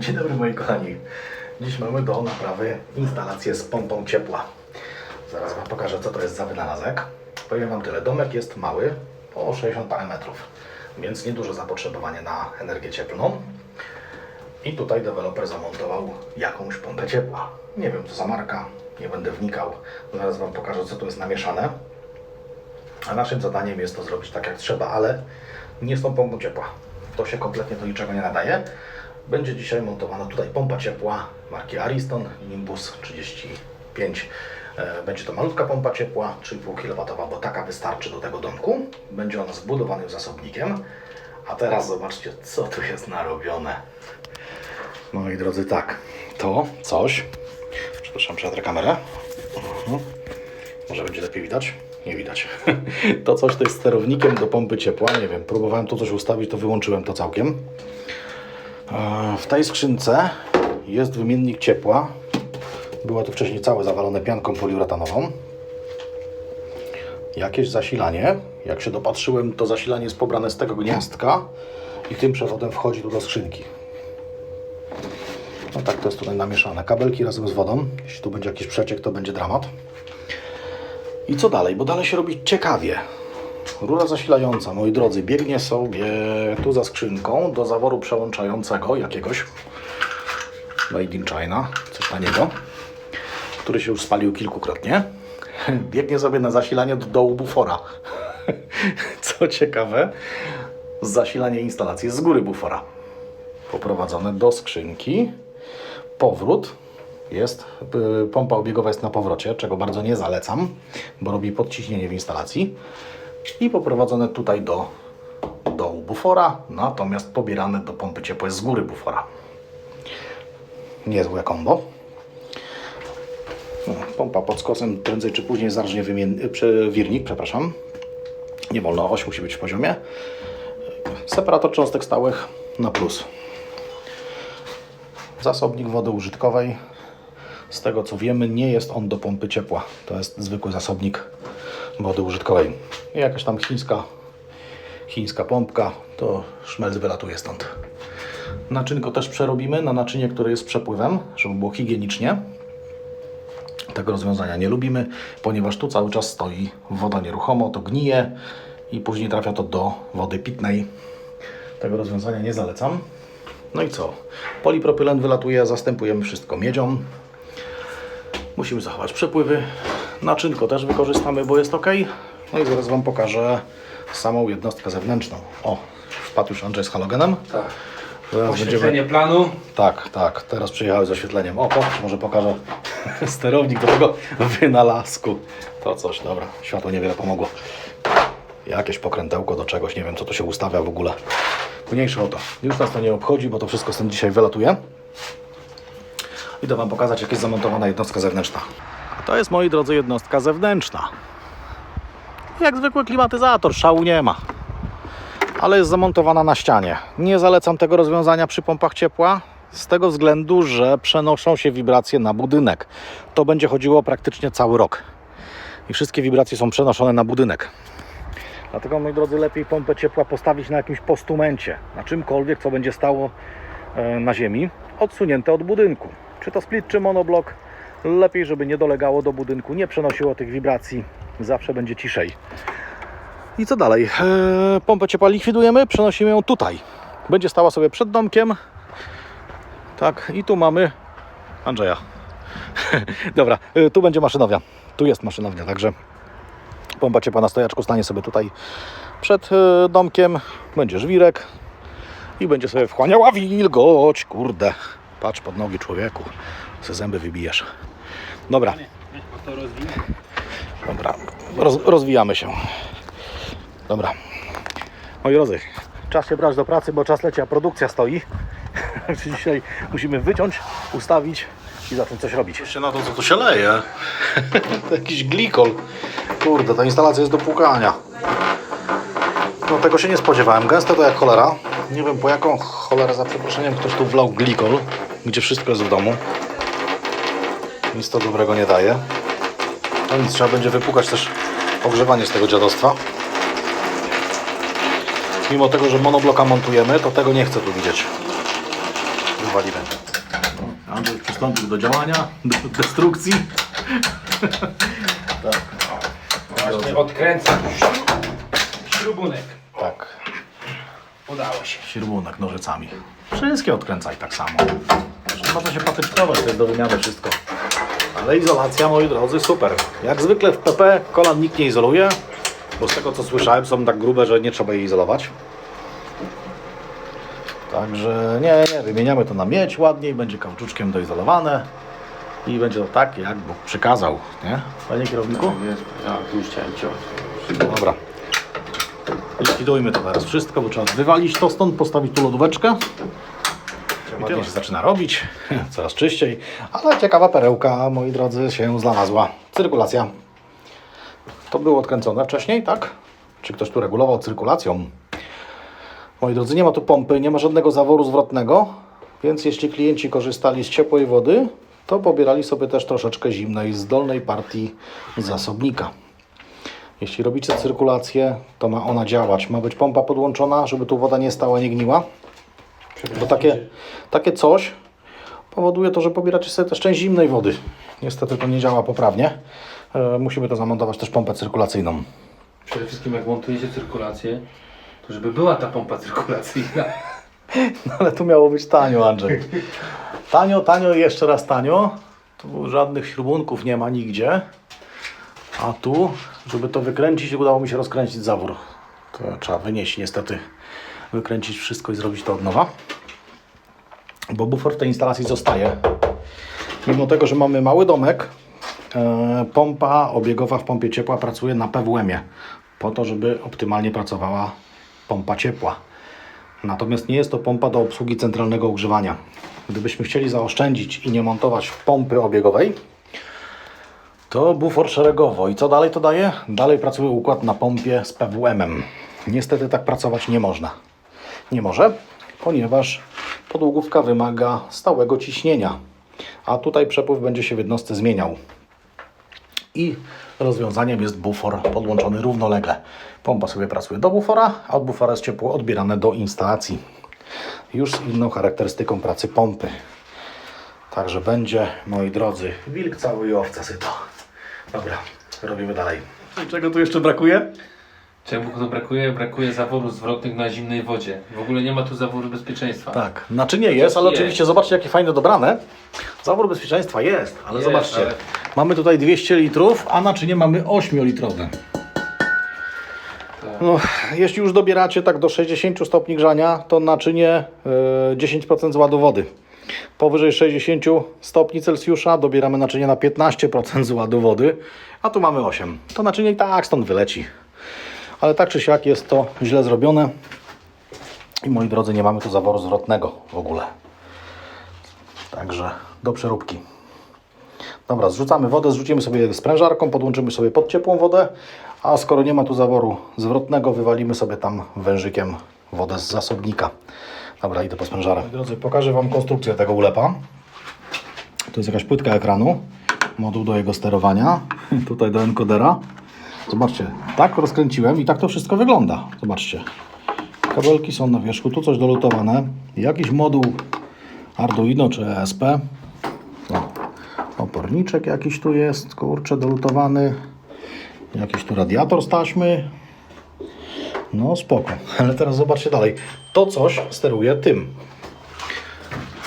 Dzień dobry moi kochani. Dziś mamy do naprawy instalację z pompą ciepła. Zaraz Wam pokażę co to jest za wynalazek. Powiem Wam tyle, domek jest mały, o 60 parę metrów, więc nieduże zapotrzebowanie na energię cieplną. I tutaj deweloper zamontował jakąś pompę ciepła. Nie wiem co za marka, nie będę wnikał. Zaraz Wam pokażę co tu jest namieszane. A naszym zadaniem jest to zrobić tak jak trzeba, ale nie z tą pompą ciepła. To się kompletnie do niczego nie nadaje. Będzie dzisiaj montowana tutaj pompa ciepła marki Ariston Nimbus 35. E, Będzie to malutka pompa ciepła, 3,5 kW, bo taka wystarczy do tego domku. Będzie ona zbudowanym zasobnikiem. A teraz zobaczcie, co tu jest narobione. Moi drodzy, tak, to coś. Przepraszam, przejadę kamerę. Mhm. Może będzie lepiej widać? Nie widać. To coś to jest sterownikiem do pompy ciepła. Nie wiem, próbowałem tu coś ustawić, to wyłączyłem to całkiem. E, W tej skrzynce jest wymiennik ciepła. Było to wcześniej całe zawalone pianką poliuretanową. Jakieś zasilanie. Jak się dopatrzyłem, to zasilanie jest pobrane z tego gniazdka i tym przewodem wchodzi tu do skrzynki. No tak to jest tutaj namieszane. Kabelki razem z wodą. Jeśli tu będzie jakiś przeciek, to będzie dramat. I co dalej? Bo dalej się robi ciekawie. Rura zasilająca, moi drodzy, biegnie sobie tu za skrzynką do zaworu przełączającego jakiegoś Made in China, coś taniego, który się już spalił kilkukrotnie. Biegnie sobie na zasilanie do dołu bufora. Co ciekawe, zasilanie instalacji z góry bufora. Poprowadzone do skrzynki. Powrót jest, pompa obiegowa jest na powrocie, czego bardzo nie zalecam, bo robi podciśnienie w instalacji. I poprowadzone tutaj do dołu bufora, natomiast pobierane do pompy ciepłej z góry bufora. Niezłe kombo. No, Pompa pod skosem prędzej czy później zarżnie wirnik, przepraszam. Nie wolno, oś musi być w poziomie. Separator cząstek stałych na plus. Zasobnik wody użytkowej. Z tego co wiemy, nie jest on do pompy ciepła. To jest zwykły zasobnik wody użytkowej. Jakaś tam chińska, chińska pompka, to szmelc wylatuje stąd. Naczynko też przerobimy na naczynie, które jest przepływem, żeby było higienicznie. Tego rozwiązania nie lubimy, ponieważ tu cały czas stoi woda nieruchomo, to gnije i później trafia to do wody pitnej. Tego rozwiązania nie zalecam. No i co? Polipropylen wylatuje, zastępujemy wszystko miedzią. Musimy zachować przepływy. Naczynko też wykorzystamy, bo jest ok. No i zaraz Wam pokażę samą jednostkę zewnętrzną. O, wpadł już Andrzej z halogenem. Tak. Teraz Oświetlenie planu. Tak, tak. Teraz przyjechały z oświetleniem. O, może pokażę sterownik do tego wynalazku. To coś, dobra. Światło niewiele pomogło. Jakieś pokrętełko do czegoś, nie wiem co to się ustawia w ogóle. Mniejsze o to. Już nas to nie obchodzi, bo to wszystko stąd dzisiaj wylatuje. Idę Wam pokazać, jak jest zamontowana jednostka zewnętrzna. To jest, moi drodzy, jednostka zewnętrzna. Jak zwykły klimatyzator, szału nie ma ale jest zamontowana na ścianie. Nie zalecam tego rozwiązania przy pompach ciepła, z tego względu, że przenoszą się wibracje na budynek. To będzie chodziło praktycznie cały rok. I wszystkie wibracje są przenoszone na budynek. Dlatego, moi drodzy, lepiej pompę ciepła postawić na jakimś postumencie, na czymkolwiek, co będzie stało e, na ziemi, odsunięte od budynku. Czy to split, czy monoblok. Lepiej, żeby nie dolegało do budynku, nie przenosiło tych wibracji. Zawsze będzie ciszej. I co dalej? Eee, pompę ciepła likwidujemy, przenosimy ją tutaj. Będzie stała sobie przed domkiem. Tak, i tu mamy Andrzeja. Dobra, e, tu będzie maszynownia. Tu jest maszynownia, także pompa ciepła na stojaczku stanie sobie tutaj przed e, domkiem. Będzie żwirek i będzie sobie wchłaniała wilgoć. Kurde, patrz pod nogi człowieku. Se zęby wybijesz. Dobra. Dobra, roz, rozwijamy się. Dobra. Moi drodzy, czas się brać do pracy, bo czas leci, a produkcja stoi. Dzisiaj musimy wyciąć, ustawić i zacząć coś robić. Jeszcze na to, co tu się leje. to jakiś glikol. Kurde, ta instalacja jest do płukania. No tego się nie spodziewałem. Gęste to jak cholera. Nie wiem po jaką cholerę za przeproszeniem ktoś tu wlał glikol, gdzie wszystko jest w domu. Nic to dobrego nie daje. No nic, trzeba będzie wypukać też ogrzewanie z tego dziadostwa. mimo tego, że monobloka montujemy, to tego nie chcę tu widzieć. Wywalimy. Andrzej przystąpił do działania, do destrukcji. tak, Właśnie odkręcam śrubunek. tak. Udało się. Śrubunek nożycami. Wszystkie odkręcaj tak samo. Zresztą Można się patyczkować, to jest do wymiany wszystko. Ale izolacja, moi drodzy, super. Jak zwykle w PP kolan nikt nie izoluje, bo z tego co słyszałem są tak grube, że nie trzeba je izolować. Także nie, nie, wymieniamy to na miedź ładniej, będzie kauczuczkiem doizolowane i będzie to tak, jak Bóg przykazał, nie? Panie kierowniku? Ja tu już chciałem ciąć. Dobra. Likwidujmy to teraz wszystko, bo trzeba wywalić to stąd, postawić tu lodóweczkę. Tyle się zaczyna robić, coraz czyściej. Ale ciekawa perełka, moi drodzy, się znalazła. Cyrkulacja. To było odkręcone wcześniej, tak? Czy ktoś tu regulował cyrkulacją? Moi drodzy, nie ma tu pompy, nie ma żadnego zaworu zwrotnego, więc jeśli klienci korzystali z ciepłej wody, to pobierali sobie też troszeczkę zimnej z dolnej partii zasobnika. Jeśli robicie cyrkulację, to ma ona działać. Ma być pompa podłączona, żeby tu woda nie stała, nie gniła. Bo takie, takie coś powoduje to, że pobieracie sobie też część zimnej wody. Niestety to nie działa poprawnie. E, musimy to zamontować też pompę cyrkulacyjną. Przede wszystkim jak montujecie cyrkulację, to żeby była ta pompa cyrkulacyjna. No ale tu miało być tanio, Andrzej. Tanio, tanio i jeszcze raz tanio. Tu żadnych śrubunków nie ma nigdzie. A tu, żeby to wykręcić, udało mi się rozkręcić zawór. To trzeba wynieść niestety, wykręcić wszystko i zrobić to od nowa. Bo bufor w tej instalacji zostaje. Mimo tego, że mamy mały domek, e, pompa obiegowa w pompie ciepła pracuje na PWM-ie. Po to, żeby optymalnie pracowała pompa ciepła. Natomiast nie jest to pompa do obsługi centralnego ogrzewania. Gdybyśmy chcieli zaoszczędzić i nie montować pompy obiegowej, to bufor szeregowo. I co dalej to daje? Dalej pracuje układ na pompie z PWM-em. Niestety tak pracować nie można. Nie może, ponieważ podłogówka wymaga stałego ciśnienia, a tutaj przepływ będzie się w jednostce zmieniał i rozwiązaniem jest bufor podłączony równolegle. Pompa sobie pracuje do bufora, a od bufora jest ciepło odbierane do instalacji. Już z inną charakterystyką pracy pompy. Także będzie, moi drodzy, wilk cały i owca syto. Dobra, robimy dalej. Czego tu jeszcze brakuje? Czemu to brakuje? Brakuje zaworów zwrotnych na zimnej wodzie. W ogóle nie ma tu zaworu bezpieczeństwa. Tak, naczynie jest, ale Jest. oczywiście zobaczcie jakie fajne dobrane. Zawór bezpieczeństwa jest, ale Jest, zobaczcie. ale- Mamy tutaj 200 litrów, a naczynie mamy 8-litrowe. Tak. No, jeśli już dobieracie tak do 60 stopni grzania, to naczynie e, 10% z ładu wody. Powyżej 60 stopni Celsjusza dobieramy naczynie na 15% z ładu wody, a tu mamy 8. To naczynie i tak stąd wyleci. Ale tak czy siak jest to źle zrobione. I moi drodzy, nie mamy tu zaworu zwrotnego w ogóle. Także do przeróbki. Dobra, zrzucamy wodę, zrzucimy sobie sprężarką, podłączymy sobie pod ciepłą wodę, a skoro nie ma tu zaworu zwrotnego, wywalimy sobie tam wężykiem wodę z zasobnika. Dobra, idę po sprężarę. Moi drodzy, pokażę Wam konstrukcję tego ulepa. To jest jakaś płytka ekranu, moduł do jego sterowania, tutaj do enkodera. Zobaczcie, tak rozkręciłem i tak to wszystko wygląda. Zobaczcie. Kabelki są na wierzchu, tu coś dolutowane. Jakiś moduł Arduino czy ESP. O, oporniczek jakiś tu jest, kurczę, dolutowany. Jakiś tu radiator z taśmy. No spoko, ale teraz zobaczcie dalej. To coś steruje tym.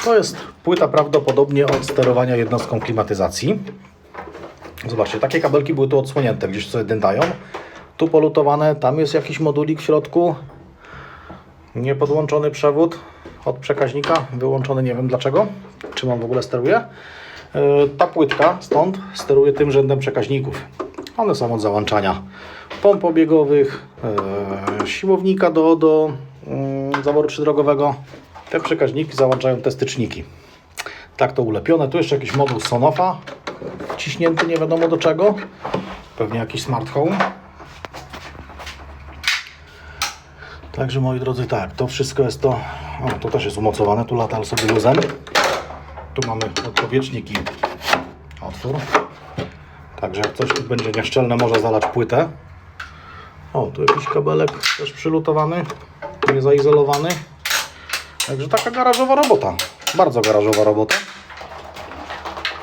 To jest płyta prawdopodobnie od sterowania jednostką klimatyzacji. Zobaczcie, takie kabelki były tu odsłonięte, gdzieś sobie dętają. Tu polutowane, tam jest jakiś modulik w środku. Niepodłączony przewód od przekaźnika, wyłączony nie wiem dlaczego, czym on w ogóle steruje. Yy, Ta płytka stąd steruje tym rzędem przekaźników. One są od załączania pomp obiegowych, yy, siłownika do, do yy, zaworu przydrogowego. Te przekaźniki załączają te styczniki. Tak to ulepione. Tu jeszcze jakiś moduł Sonofa, wciśnięty nie wiadomo do czego. Pewnie jakiś smart home. Także moi drodzy, tak, to wszystko jest to. O, to też jest umocowane, tu latal sobie luzem. Tu mamy odpowietrznik i otwór. Także jak coś tu będzie nieszczelne, może zalać płytę. O, tu jakiś kabelek też przylutowany. niezaizolowany. Także taka garażowa robota. Bardzo garażowa robota.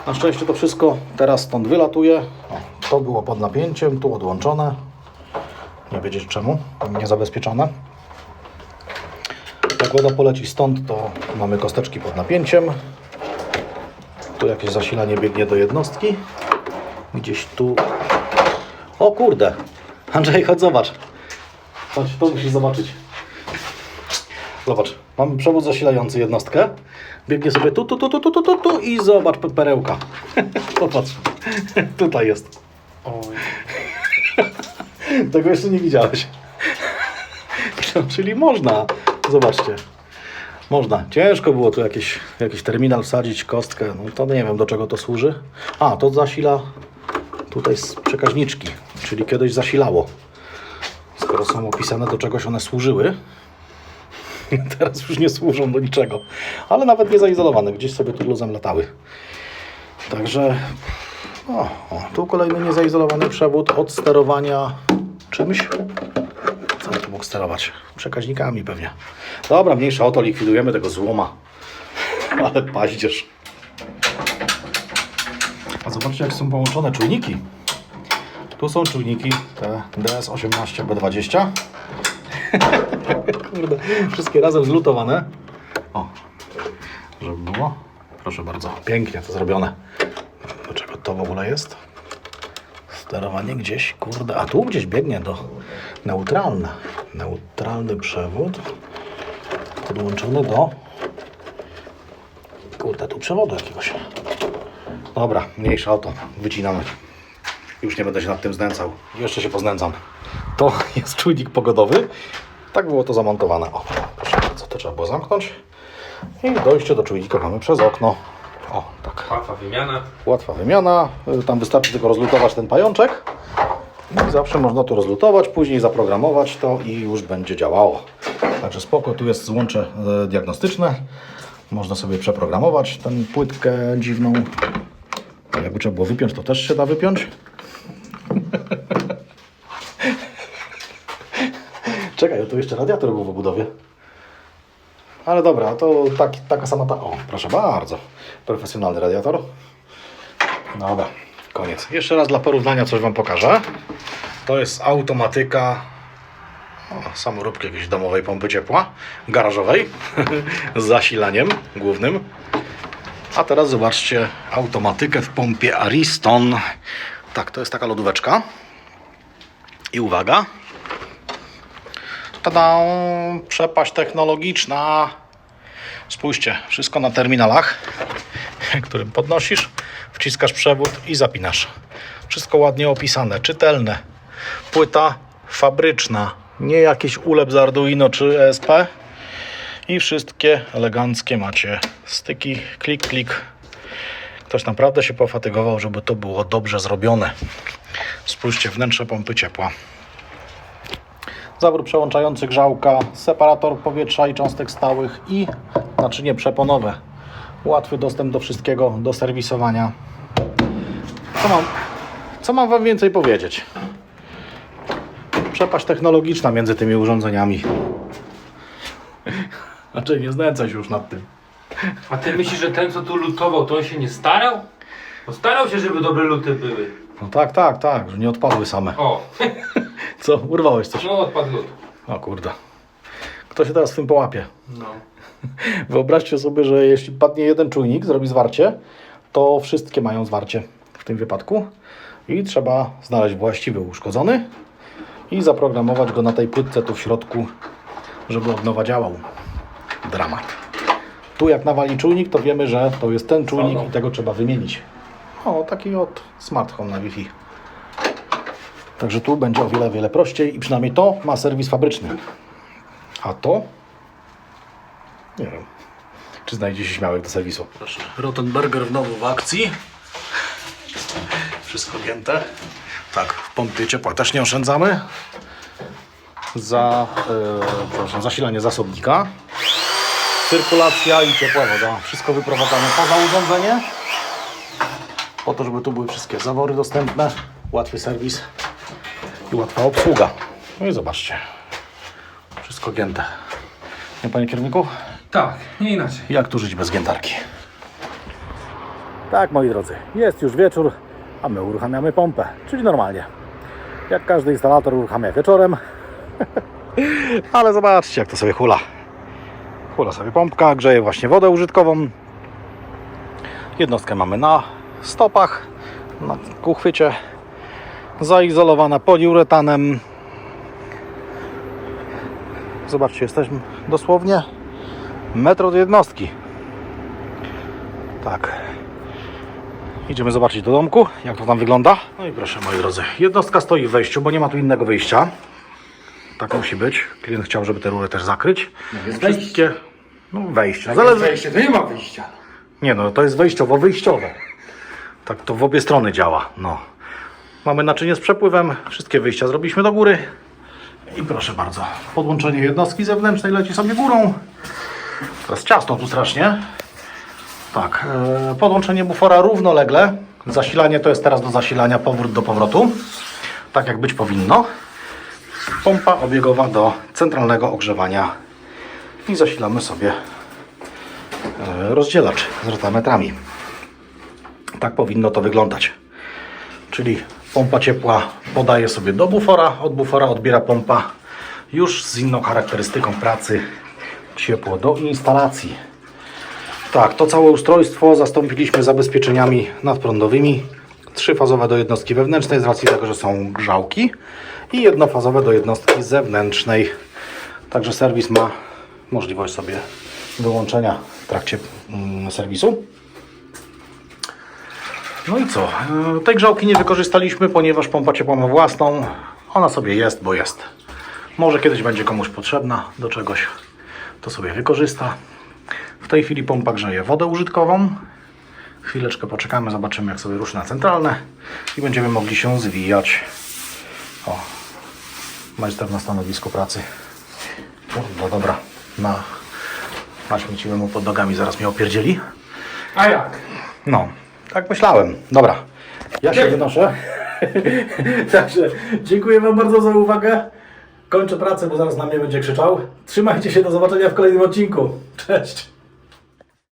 Na szczęście to wszystko teraz stąd wylatuje. To było pod napięciem, tu odłączone. Nie wiedzieć czemu, niezabezpieczone. Jak woda poleci stąd, to mamy kosteczki pod napięciem. Tu jakieś zasilanie biegnie do jednostki. Gdzieś tu. O kurde! Andrzej, chodź zobacz. Chodź, to musisz zobaczyć. Zobacz, mamy przewód zasilający jednostkę. Biegnie sobie tu, tu, tu, tu, tu, tu, tu, tu i zobacz pe- perełka. Popatrz. Tutaj jest. Oj. Tego jeszcze nie widziałeś. Czyli można. Zobaczcie. Można. Ciężko było tu jakiś, jakiś terminal wsadzić, kostkę. No to nie wiem do czego to służy. A, to zasila tutaj z przekaźniczki, czyli kiedyś zasilało. Skoro są opisane do czegoś one służyły. Teraz już nie służą do niczego. Ale nawet nie zaizolowane, gdzieś sobie tu luzem latały. Także o, o, tu kolejny niezaizolowany przewód od sterowania czymś. Co on tu mógł sterować? Przekaźnikami pewnie. Dobra, mniejsza o to, likwidujemy tego złoma. Ale paździerz. A zobaczcie, jak są połączone czujniki. Tu są czujniki te DS18B20. Kurde, wszystkie razem zlutowane. O, żeby było. Proszę bardzo, pięknie to zrobione. Do czego to w ogóle jest? Sterowanie gdzieś, kurde, a tu gdzieś biegnie do neutralne. Neutralny przewód podłączony do kurde, tu przewodu jakiegoś. Dobra, mniejsza o to, wycinamy. Już nie będę się nad tym znęcał. Jeszcze się poznęcam. To jest czujnik pogodowy. Tak było to zamontowane. O, proszę bardzo, to trzeba było zamknąć. I dojście do czujnika mamy przez okno. O, tak. Łatwa wymiana. Łatwa wymiana. Y, Tam wystarczy tylko rozlutować ten pajączek. I zawsze można to rozlutować, później zaprogramować to i już będzie działało. Także spoko, tu jest złącze e, diagnostyczne. Można sobie przeprogramować tę płytkę dziwną. Jakby trzeba było wypiąć, to też się da wypiąć. Czekaj, to jeszcze radiator był w obudowie. Ale dobra, to taki, taka sama ta. O, proszę bardzo. Profesjonalny radiator. Dobra, koniec. Jeszcze raz dla porównania coś Wam pokażę. To jest automatyka o, samoróbki jakiejś domowej pompy ciepła, garażowej, z zasilaniem głównym. A teraz zobaczcie automatykę w pompie Ariston. Tak, to jest taka lodóweczka. I uwaga. Tada! Przepaść technologiczna. Spójrzcie, wszystko na terminalach, którym podnosisz, wciskasz przewód i zapinasz. Wszystko ładnie opisane, czytelne. Płyta fabryczna, nie jakiś ulep z Arduino czy ESP. I wszystkie eleganckie macie styki, klik, klik. Ktoś naprawdę się pofatygował, żeby to było dobrze zrobione. Spójrzcie, wnętrze pompy ciepła. Zawór przełączający grzałka, separator powietrza i cząstek stałych i naczynie przeponowe. Łatwy dostęp do wszystkiego, do serwisowania. Co mam, co mam Wam więcej powiedzieć? Przepaść technologiczna między tymi urządzeniami. Znaczy, nie znęcaj się już nad tym. A ty myślisz, że ten co tu lutował, to on się nie starał? Bo starał się, żeby dobre luty były. No tak, tak, tak, że nie odpadły same. O, Co, urwałeś coś? no odpadł lut. O kurde. Kto się teraz w tym połapie? No. Wyobraźcie sobie, że jeśli padnie jeden czujnik, zrobi zwarcie, to wszystkie mają zwarcie w tym wypadku. I trzeba znaleźć właściwy uszkodzony i zaprogramować go na tej płytce tu w środku, żeby od nowa działał. Dramat. Tu jak nawali czujnik, to wiemy, że to jest ten czujnik i tego trzeba wymienić. O, taki od smart home na Wi-Fi. Także tu będzie o wiele, wiele prościej i przynajmniej to ma serwis fabryczny. A to nie wiem. Czy znajdzie się śmiałek do serwisu? Proszę. Rottenberger znowu w akcji. Wszystko gięte. Tak, w pompie ciepła też nie oszczędzamy. Za e, przepraszam, zasilanie zasobnika. Cyrkulacja i ciepła woda. Wszystko wyprowadzane poza urządzenie. Po to, żeby tu były wszystkie zawory dostępne. Łatwy serwis i łatwa obsługa. No i zobaczcie. Wszystko gięte. Nie, panie kierowniku? Tak, nie inaczej. Jak tu żyć bez giętarki? Tak, moi drodzy, jest już wieczór, a my uruchamiamy pompę, czyli normalnie. Jak każdy instalator uruchamia wieczorem. Ale zobaczcie, jak to sobie hula. Hula sobie pompka, grzeje właśnie wodę użytkową. Jednostkę mamy na stopach, na kuchwycie. Zaizolowana poliuretanem. Zobaczcie, jesteśmy dosłownie metr od jednostki. Tak. Idziemy zobaczyć do domku, jak to tam wygląda. No i proszę moi drodzy, jednostka stoi w wejściu, bo nie ma tu innego wyjścia. Tak musi być. Klient chciał, żeby te rury też zakryć. jest Wszystkie. No wejście. Jak Zależy. wejście, to nie ma wyjścia. Nie no, to jest wejściowo wyjściowe. Tak to w obie strony działa. No. Mamy naczynie z przepływem. Wszystkie wyjścia zrobiliśmy do góry. I proszę bardzo. Podłączenie jednostki zewnętrznej leci sobie górą. Teraz ciasno tu strasznie. Tak. e, Podłączenie bufora równolegle. Zasilanie to jest teraz do zasilania powrót do powrotu. Tak jak być powinno. Pompa obiegowa do centralnego ogrzewania. I zasilamy sobie e, rozdzielacz z rotametrami. Tak powinno to wyglądać. Czyli pompa ciepła podaje sobie do bufora, od bufora odbiera pompa już z inną charakterystyką pracy ciepło do instalacji. Tak, to całe ustrojstwo zastąpiliśmy zabezpieczeniami nadprądowymi. Trzyfazowe do jednostki wewnętrznej z racji tego, że są grzałki i jednofazowe do jednostki zewnętrznej. Także serwis ma możliwość sobie wyłączenia w trakcie mm, serwisu. No i co? E, Tej grzałki nie wykorzystaliśmy, ponieważ pompa ciepła ma własną. Ona sobie jest, bo jest. Może kiedyś będzie komuś potrzebna do czegoś, to sobie wykorzysta. W tej chwili pompa grzeje wodę użytkową. Chwileczkę poczekamy, zobaczymy jak sobie ruszy na centralne i będziemy mogli się zwijać. O, majster na stanowisku pracy. No dobra, na, naśmieciłem mu pod nogami, zaraz mnie opierdzieli. A jak? No, tak myślałem. Dobra, ja się wynoszę. Także dziękuję Wam bardzo za uwagę. Kończę pracę, bo zaraz na mnie będzie krzyczał. Trzymajcie się, do zobaczenia w kolejnym odcinku. Cześć!